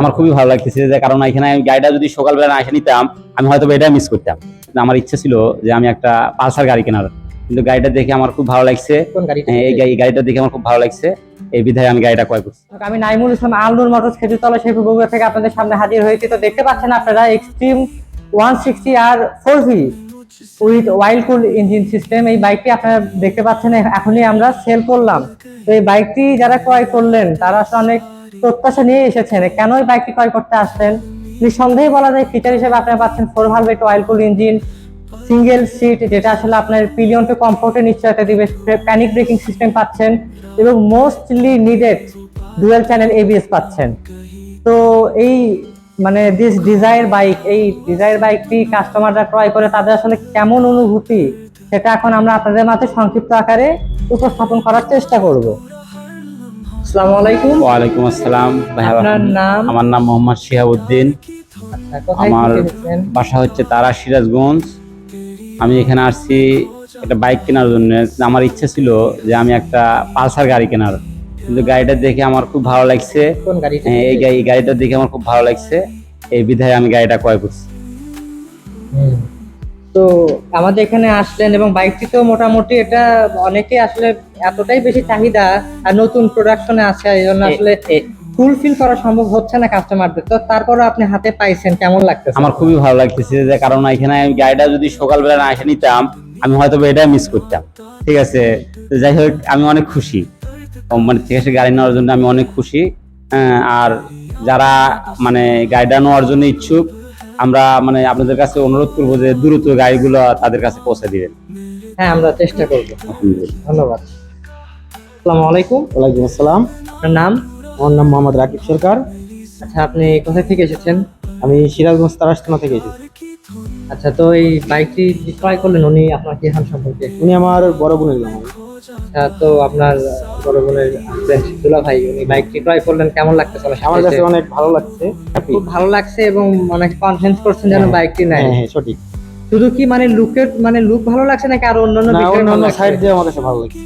আমার খুবই ভালো লাগতেছে যে কারণ এখানে আমি গাড়িটা যদি সকালবেলা না এসে নিতাম আমি হয়তো এটা মিস করতাম। আমার ইচ্ছা ছিল যে আমি একটা পালসার গাড়ি কেনার। কিন্তু গাড়িটা দেখে আমার খুব ভালো লাগছে। হ্যাঁ, এই গাড়িটা দেখে আমার খুব ভালো লাগছে। এই বিধায় আমি গাড়িটা ক্রয় করছি। আমি নাইমুল ইসলাম আলনুর মোটরস খেজুরতলা শেরপুর বগুড়া থেকে আপনাদের সামনে হাজির হয়েছি। তো দেখতে পাচ্ছেন আপনারা Xtreme one sixty R four V with oil cool engine system এই বাইকটি আপনারা দেখতে পাচ্ছেন এখনই আমরা সেল করলাম। তো এই বাইকটি যারা ক্রয় করলেন তারা আসলে অনেক প্রত্যাশা নিয়ে এসেছেন। কেন এই বাইকটি ক্রয় করতে আসলেন নিঃসন্দেহে বলা যায় ফিচার হিসেবে আপনারা পাচ্ছেন four valved oil cool engine single seat যেটা আসলে আপনার পিলিয়ন টু কমফোর্টের নিশ্চয়তা দিবে প্যানিক ব্রেকিং সিস্টেম পাচ্ছেন এবং mostly needed dual channel ABS পাচ্ছেন। তো এই মানে দিস ডিজায়ার বাইক এই ডিজায়ার বাইকটি কাস্টমাররা ক্রয় করে তাদের আসলে কেমন অনুভূতি, সেটা এখন আমরা আপনাদের মাঝে সংক্ষিপ্ত আকারে উপস্থাপন করার চেষ্টা করব। আসসালামু আলাইকুম। ওয়ালাইকুম আসসালাম। ভাইয়া আপনার নাম? আমার নাম মোহাম্মদ শিহাবুদ্দিন। আচ্ছা, আমার বাসা হচ্ছে তারা সিরাজগঞ্জ। আমি এখানে আসছি একটা বাইক কেনার জন্য। আমার ইচ্ছা ছিল যে আমি একটা পালসার গাড়ি কেনার। কিন্তু গাড়িটা দেখে আমার খুব ভালো লাগছে। হ্যাঁ, এই গাড়ি- এই গাড়িটা দেখে আমার খুব ভালো লাগছে। এই বিধায় আমি গাড়িটা ক্রয় করছি। তো আমাদের এখানে আসলেন এবং বাইকটি তো মোটামুটি এটা অনেকে আসলে এতটাই বেশি চাহিদা আর নতুন প্রোডাকশনে আছে এই জন্য আসলে ফুলফিল করা সম্ভব হচ্ছে না কাস্টমারদের তো তারপরে আপনি হাতে পাইছেন কেমন লাগতেছে? আমার খুবই ভালো লাগতেছে যে কারণ এখানে আমি গাড়িটা যদি সকালবেলা না এসে নিতাম আমি হয়তো এটা মিস করতাম। ঠিক আছে? যাই হোক আমি অনেক খুশি। কোম্পানি থেকে এসে গাড়ি নেওয়ার জন্য আমি অনেক খুশি। হ্যাঁ, আর যারা মানে গাড়িটা নেওয়ার জন্য ইচ্ছুক আমরা মানে আপনাদের কাছে অনুরোধ করব যে দ্রুত গাড়িগুলো তাদের কাছে পৌঁছে দিবেন। হ্যাঁ আমরা চেষ্টা করব। ধন্যবাদ। আসসালামু আলাইকুম। ওয়ালাইকুম আসসালাম। আপনার নাম? আমার নাম মোহাম্মদ রাকিব সরকার। আচ্ছা আপনি কোথা থেকে এসেছেন? আমি সিরাজগঞ্জ তারাস্তানা থেকে এসেছি। আচ্ছা তো এই বাইকটি ক্রয় করলেন উনি আপনার কি হান সম্পর্কে? উনি আমার বড় বোনের জামাই আচ্ছা তো আপনার বড় বোনের দুলা ভাই উনি বাইকটি ক্রয় করলেন কেমন লাগতেছে আমার কাছে অনেক ভালো লাগছে খুব ভালো লাগছে এবং অনেক কনফিডেন্স করছেন যেন হ্যাঁ, বাইকটি নাই হ্যাঁ হ্যাঁ সঠিক। শুধু কি মানে লুকের মানে লুক ভালো লাগছে নাকি আর অন্যান্য অন্যান্য? সাইড দিয়ে আমার কাছে ভালো লাগছে।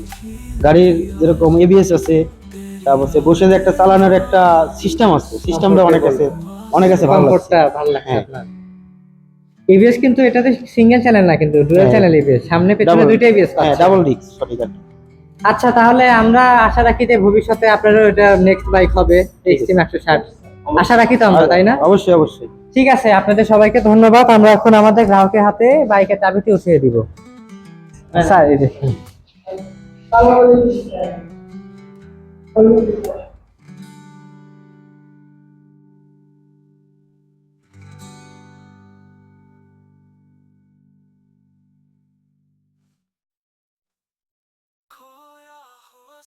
গাড়ির যেরকম এবিএস আছে তারপর সে বসে যে একটা চালানোর একটা সিস্টেম আছে সিস্টেমটা অনেক কাছে অনেক কাছে ভালো লাগছে। ভালো লাগছে হ্যাঁ। আপনার। এবিএস কিন্তু এটাতে সিঙ্গেল চ্যানেল না কিন্তু ডুয়াল হ্যাঁ। চ্যানেল এবিএস সামনে পেছনে দুইটা এবিএস হ্যাঁ ডাবল ডিস্ক সঠিক আচ্ছা তাহলে আমরা আশা রাখি যে ভবিষ্যতে আপনারও এটা নেক্সট বাইক হবে এক্সট্রিম একশো ষাট। আশা রাখি তো আমরা তাই না? অবশ্যই অবশ্যই। ঠিক আছে আপনাদের সবাইকে ধন্যবাদ। আমরা এখন আমাদের গ্রাহকের হাতে বাইকের চাবিটি উঠিয়ে দিব। স্যার এই দেখুন